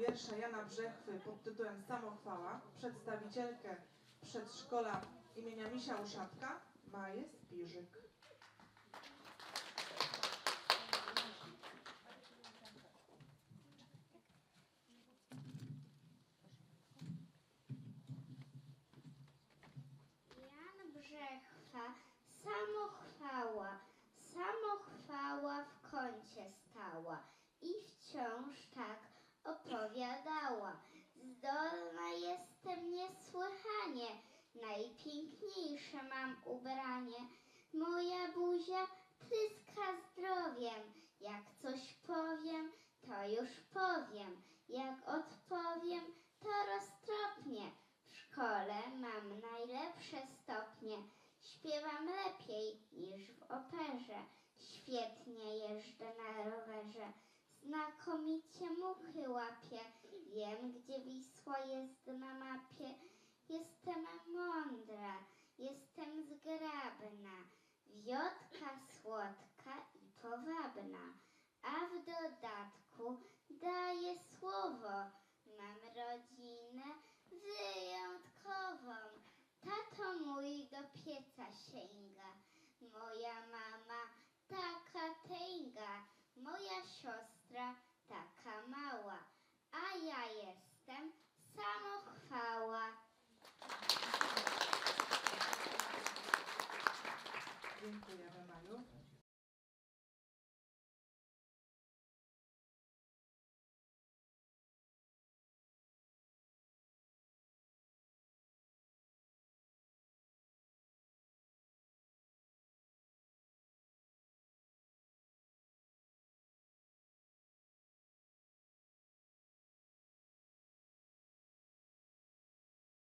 wiersza Jana Brzechwy pod tytułem Samochwała przedstawicielkę przedszkola imienia Misia Uszatka Maję Spiżyk. Jan Brzechwa, samochwała, samochwała w kącie stała i wciąż tak opowiadała. Zdolna jestem niesłychanie, najpiękniejsze mam ubranie. Moja buzia tryska zdrowiem, jak coś powiem, to już powiem, jak odpowiem, to roztropnie. W szkole mam najlepsze stopnie, śpiewam lepiej niż w operze, świetnie jeżdżę na rowerze, znakomicie muchy łapię, wiem gdzie Wisła jest na mapie. Jestem mądra, jestem zgrabna, wiotka słodka i powabna, a w dodatku daję słowo, mam rodzinę wyjątkową. Tato mój do pieca sięga, moja mama